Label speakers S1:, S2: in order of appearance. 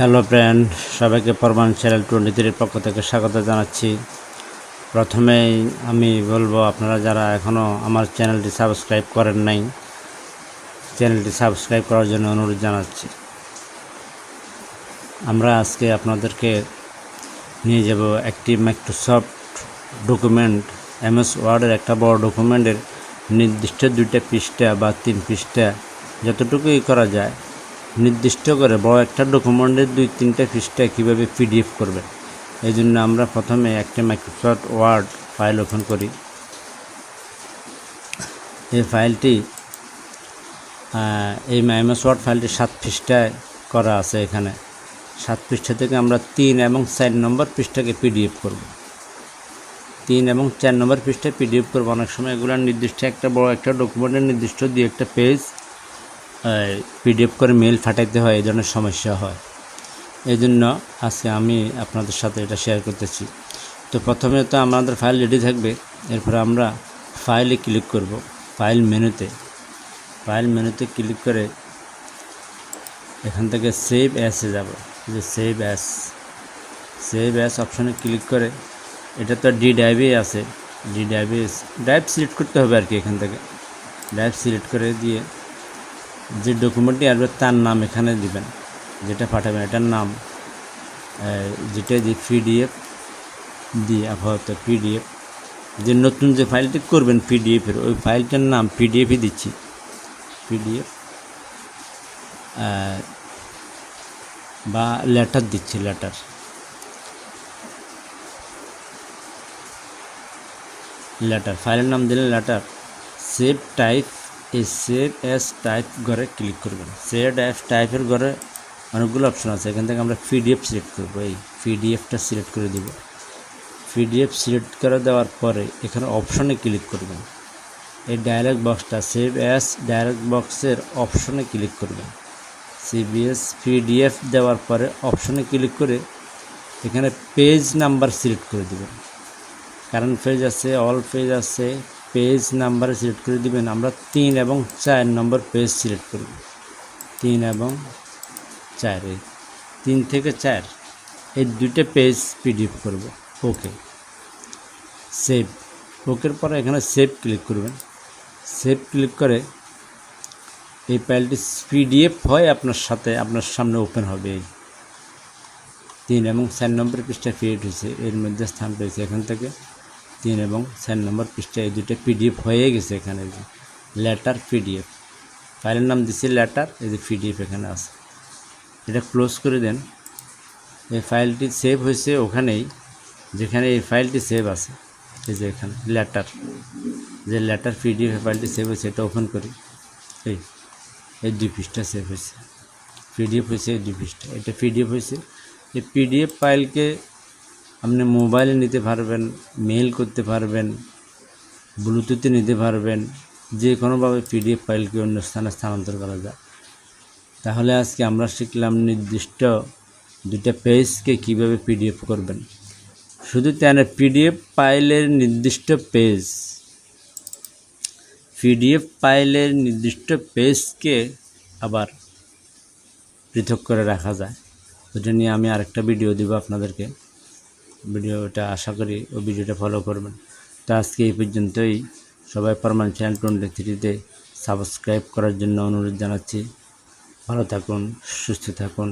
S1: Hello friend সবাইকে পরমান channel twenty থ্রির পক্ষ থেকে স্বাগত জানাচ্ছি। প্রথমেই আমি বলব, আপনারা যারা এখনও আমার চ্যানেলটি সাবস্ক্রাইব করেন নাই চ্যানেলটি সাবস্ক্রাইব করার জন্য অনুরোধ জানাচ্ছি। আমরা আজকে আপনাদেরকে নিয়ে যাব একটি মাইক্রোসফট ডকুমেন্ট এমএস ওয়ার্ডের একটা বড় ডকুমেন্টের নির্দিষ্ট দুইটা পৃষ্ঠা বা তিন পৃষ্ঠা, যতটুকুই করা যায়। নির্দিষ্ট করে বড় একটা ডকুমেন্টের দুই তিনটা পৃষ্ঠা কীভাবে পিডিএফ করবেন। এই জন্য আমরা প্রথমে একটা মাইক্রোসফট ওয়ার্ড ফাইল ওপেন করি। এই ফাইলটি এই এমএস ওয়ার্ড ফাইলটি সাত পৃষ্ঠায় করা আছে এখানে। সাত পৃষ্ঠা থেকে আমরা তিন এবং চার নম্বর পৃষ্ঠাকে পিডিএফ করব। তিন এবং চার নম্বর পৃষ্ঠায় পিডিএফ করব। অনেক সময় এগুলো নির্দিষ্ট একটা বড় একটা ডকুমেন্টের নির্দিষ্ট দিয়ে একটা পেজ পিডিএফ করে মেল ফাটাইতে হয়, এই ধরনের সমস্যা হয়। এই জন্য আজকে আমি আপনাদের সাথে এটা শেয়ার করতেছি। তো প্রথমে তো আমাদের ফাইল রেডি থাকবে, এরপরে আমরা ফাইলে ক্লিক করব ফাইল মেনুতে ফাইল মেনুতে ক্লিক করে এখান থেকে সেভ অ্যাসে যাব। যে সেভ অ্যাস সেভ অ্যাস অপশানে ক্লিক করে, এটা তো ডি ড্রাইভে আছে। ডি ড্রাইভে ড্রাইভ সিলেক্ট করতে হবে আর কি এখান থেকে। ড্রাইভ সিলেক্ট করে দিয়ে যে ডকুমেন্টটি আসবে তার নাম এখানে দিবেন, যেটা পাঠাবেন, এটার নাম যেটা দিয়ে পিডিএফ দিয়ে আপাতত পিডিএফ যে নতুন যে ফাইলটি করবেন পিডিএফের ওই ফাইলটার নাম পিডিএফই দিচ্ছি। পিডিএফ বা লেটার দিচ্ছি লেটার লেটার ফাইলের নাম দিলেন লেটার সেভ টাইপ এই সেভ এস টাইপ ঘরে ক্লিক করবেন। সেভ এস টাইপের ঘরে অনেকগুলো অপশন আছে। এখান থেকে আমরা পিডিএফ সিলেক্ট করব। এই পিডিএফটা সিলেক্ট করে দিব। পিডিএফ সিলেক্ট করে দেওয়ার পরে এখানে অপশনে ক্লিক করবেন। এই ডায়ালগ বক্সটা সেভ অ্যাস ডায়ালগ বক্সের অপশনে ক্লিক করবেন। সিবিএস পিডিএফ দেওয়ার পরে অপশনে ক্লিক করে এখানে পেজ নাম্বার সিলেক্ট করে দেবেন। কারেন্ট পেজ আছে অল পেজ আছে পেজ নাম্বার সিলেক্ট করে দিবেন। আমরা তিন এবং চার নম্বর পেজ সিলেক্ট করব। তিন এবং চার, এই তিন থেকে চার, এই দুইটা পেজ পিডিএফ করব। ওকে সেভ ওকের পরে এখানে সেভ ক্লিক করবেন। সেভ ক্লিক করে এই ফাইলটি পিডিএফ হয় আপনার সাথে আপনার সামনে ওপেন হবে। এই তিন এবং চার নম্বর পৃষ্ঠা ক্রিয়েট হয়েছে। এর মধ্যে স্থান পেয়েছে এখান থেকে। তিন এবং চার নম্বর পৃষ্ঠা এই দুটো পিডিএফ হয়ে গেছে এখানে যে লেটার পিডিএফ ফাইলের নাম দিচ্ছি লেটার এই যে পিডিএফ এখানে আছে। এটা ক্লোজ করে দেন। এই ফাইলটি সেভ হয়েছে ওখানেই, যেখানে এই ফাইলটি সেভ আছে। এই যে এখানে লেটার যে লেটার পিডিএফ ফাইলটি সেভ হয়েছে, এটা ওপেন করি। এই এই দুই পৃষ্ঠা সেভ হয়েছে। পিডিএফ হয়েছে এই দুই পৃষ্ঠা। এটা পিডিএফ হয়েছে। এই পিডিএফ ফাইলকে আপনি মোবাইলে নিতে পারবেন মেল করতে পারবেন ব্লুটুথে নিতে পারবেন, যে কোনোভাবে পিডিএফ ফাইলকে অন্য স্থানে স্থানান্তর করা যায়। তাহলে আজকে আমরা শিখলাম নির্দিষ্ট দুটা পেজকে কীভাবে পিডিএফ করবেন। শুধু তাই না পিডিএফ ফাইলের নির্দিষ্ট পেজ পিডিএফ ফাইলের নির্দিষ্ট পেজকে আবার পৃথক করে রাখা যায়। ওটা নিয়ে আমি আরেকটা ভিডিও দেবো আপনাদেরকে। ভিডিওটা আশা করি ও ভিডিওটা ফলো করবেন। তো আজকে এই পর্যন্তই। সবাই পারমান চ্যানেল টোয়েন্টি থ্রিতে সাবস্ক্রাইব করার জন্য অনুরোধ জানাচ্ছি। ভালো থাকুন, সুস্থ থাকুন।